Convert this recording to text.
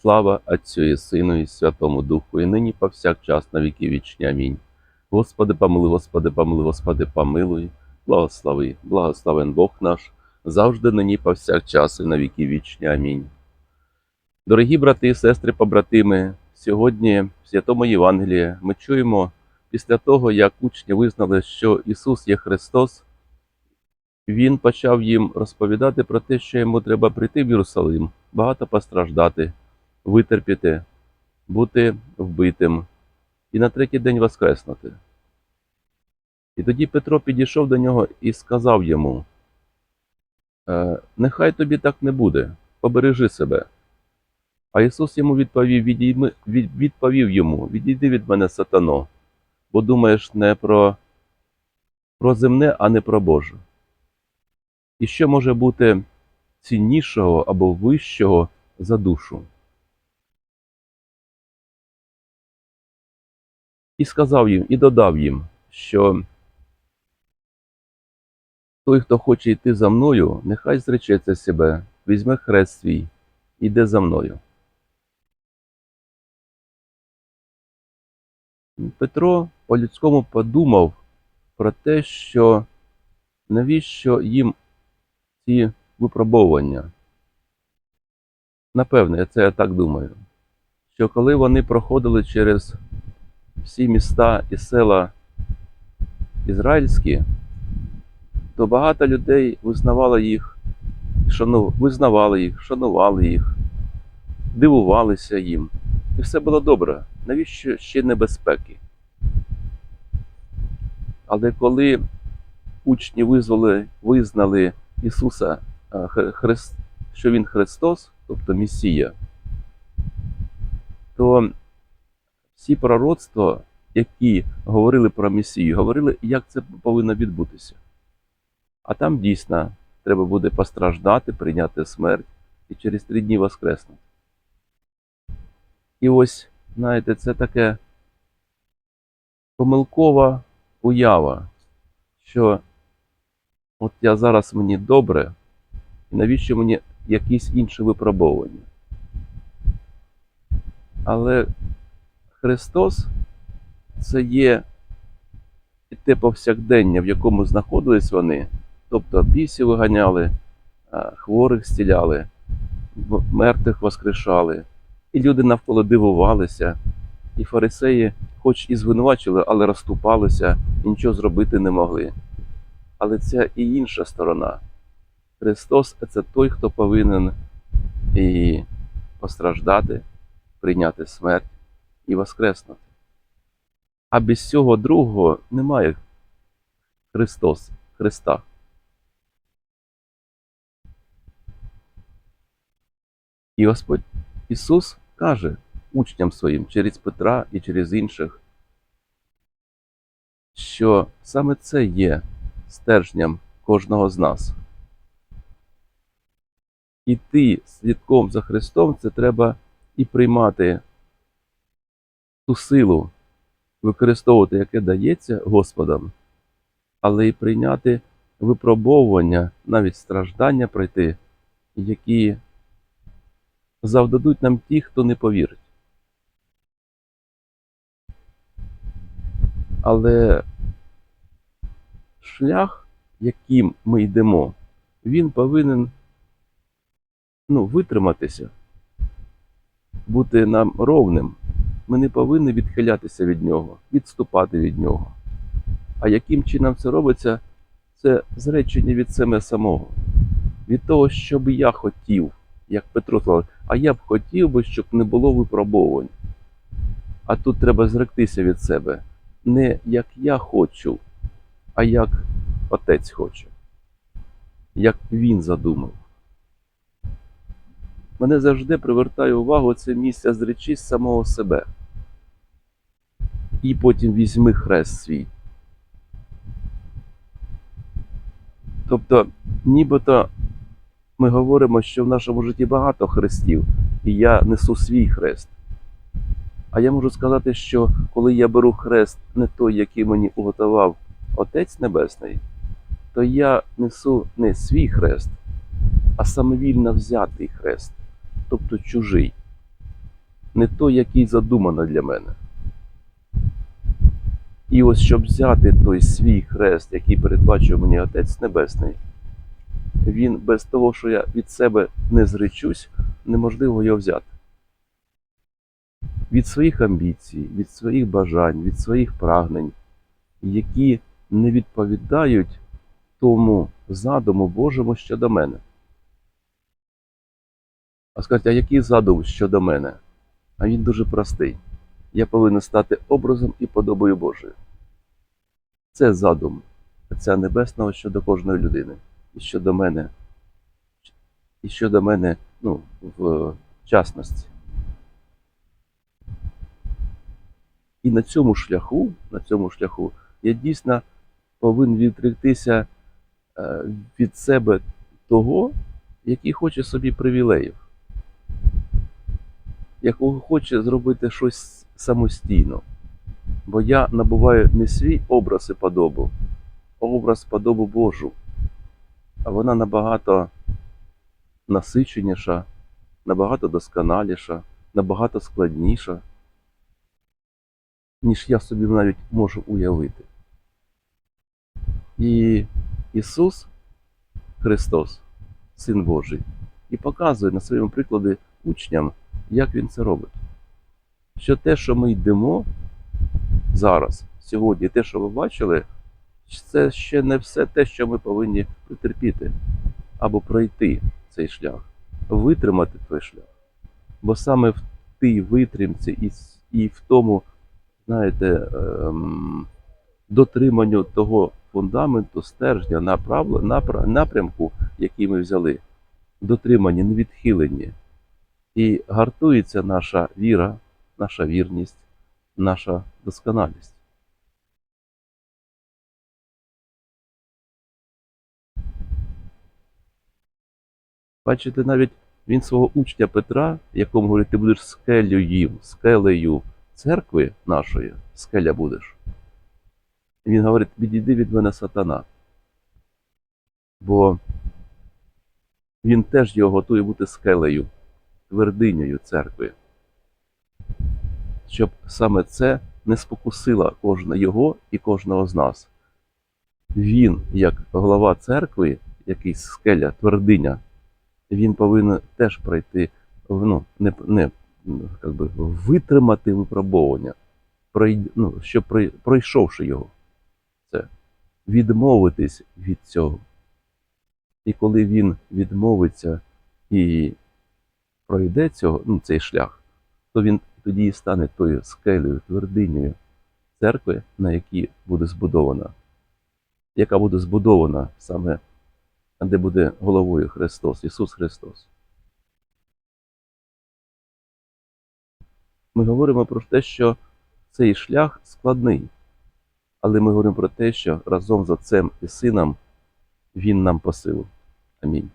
Слава Отцю і Сину, і Святому Духу, і нині повсякчас на віки вічні. Амінь. Господи, помилуй, Господи, помилуй, Господи, помилуй, благослови, благословен Бог наш, завжди нині повсякчас і на віки вічні. Амінь. Дорогі брати і сестри, побратими, сьогодні в Святому Євангелії ми чуємо після того, як учні визнали, що Ісус є Христос, Він почав їм розповідати про те, що йому треба прийти в Єрусалим, багато постраждати, витерпіти, бути вбитим і на третій день воскреснути. І тоді Петро підійшов до нього і сказав йому: «Е, Нехай тобі так не буде, побережи себе. А Ісус йому відповів, відійми, від, відповів йому: Відійди від мене, сатано, бо думаєш не про, про земне, а не про Боже. І що може бути ціннішого або вищого за душу? І сказав їм, і додав їм, що той, хто хоче йти за мною, нехай зречеться себе, візьме хрест свій, іде за мною. Петро по-людському подумав про те, що навіщо їм ці випробовування. Напевне, це я так думаю, що коли вони проходили через всі міста і села ізраїльські, то багато людей визнавало їх, шану... визнавали їх, шанували їх, дивувалися їм. І все було добре. Навіщо ще небезпеки? Але коли учні визвали, визнали Ісуса, а, що Він Христос, тобто Месія, то всі пророцтва, які говорили про Месію, говорили, як це повинно відбутися. А там дійсно треба буде постраждати, прийняти смерть і через три дні воскреснути. І ось, знаєте, це таке помилкова уява, що от я зараз мені добре, і навіщо мені якісь інші випробовування? Але Христос це є те повсякдення, в якому знаходились вони, тобто бісів виганяли, хворих зціляли, в- мертвих воскрешали, і люди навколо дивувалися, і фарисеї, хоч і звинувачили, але розступалися і нічого зробити не могли. Але це і інша сторона. Христос це той, хто повинен і постраждати, прийняти смерть і воскреснути. А без цього другого немає Христос, Христа. І Господь Ісус каже учням своїм через Петра і через інших, що саме це є стержнем кожного з нас. Іти слідком за Христом це треба і приймати ту силу, використовувати, яке дається Господом, але й прийняти випробовування, навіть страждання пройти, які завдадуть нам ті, хто не повірить. Але шлях, яким ми йдемо, він повинен ну, витриматися, бути нам ровним. Ми не повинні відхилятися від нього, відступати від нього. А яким чином це робиться, це зречення від себе самого, від того, що би я хотів, як Петро сказав, а я б хотів би, щоб не було випробовувань. А тут треба зректися від себе. Не як я хочу, а як отець хоче, як він задумав. мене завжди привертає увагу це місце зречись самого себе. І потім візьми хрест свій. Тобто, нібито ми говоримо, що в нашому житті багато хрестів, і я несу свій хрест. А я можу сказати, що коли я беру хрест не той, який мені уготував Отець Небесний, то я несу не свій хрест, а самовільно взятий хрест, тобто чужий, не той, який задумано для мене. І ось щоб взяти той свій хрест, який передбачив мені Отець Небесний, він без того, що я від себе не зречусь, неможливо його взяти. Від своїх амбіцій, від своїх бажань, від своїх прагнень, які не відповідають тому задуму Божому щодо мене. А скажете, а який задум щодо мене? А він дуже простий. Я повинен стати образом і подобою Божою. Це задум Отця Небесного щодо кожної людини. І щодо мене, і щодо мене, ну, в частності. І на цьому шляху, на цьому шляху я дійсно повинен відректися е, від себе того, який хоче собі привілеїв, якого хоче зробити щось самостійно. Бо я набуваю не свій образ і подобу, а образ подобу Божу. А вона набагато насиченіша, набагато досконаліша, набагато складніша, ніж я собі навіть можу уявити. І Ісус Христос, Син Божий, і показує на своєму прикладі учням, як Він це робить. Що те, що ми йдемо зараз, сьогодні, те, що ви бачили, це ще не все те, що ми повинні претерпіти або пройти цей шлях, витримати той шлях. Бо саме в тій витримці і, і в тому, знаєте, ем, дотриманню того фундаменту, стержня, напрямку, який ми взяли, дотримані, невідхилені. І гартується наша віра, наша вірність, наша досконалість. Бачите, навіть він свого учня Петра, якому говорить, ти будеш скелею, скелею церкви нашої, скеля будеш. Він говорить, відійди від мене сатана. Бо він теж його готує бути скелею, твердинею церкви. Щоб саме це не спокусило кожного його і кожного з нас. Він, як голова церкви, якийсь скеля, твердиня, він повинен теж пройти, ну, не, не як би, витримати випробовування, пройд- ну, щоб прой- пройшовши його, це відмовитись від цього. І коли він відмовиться і пройде цього, ну, цей шлях, то він тоді і стане тою скелею, твердинею церкви, на якій буде збудована, яка буде збудована саме де буде головою Христос, Ісус Христос. Ми говоримо про те, що цей шлях складний, але ми говоримо про те, що разом з Отцем і Сином Він нам по силу. Амінь.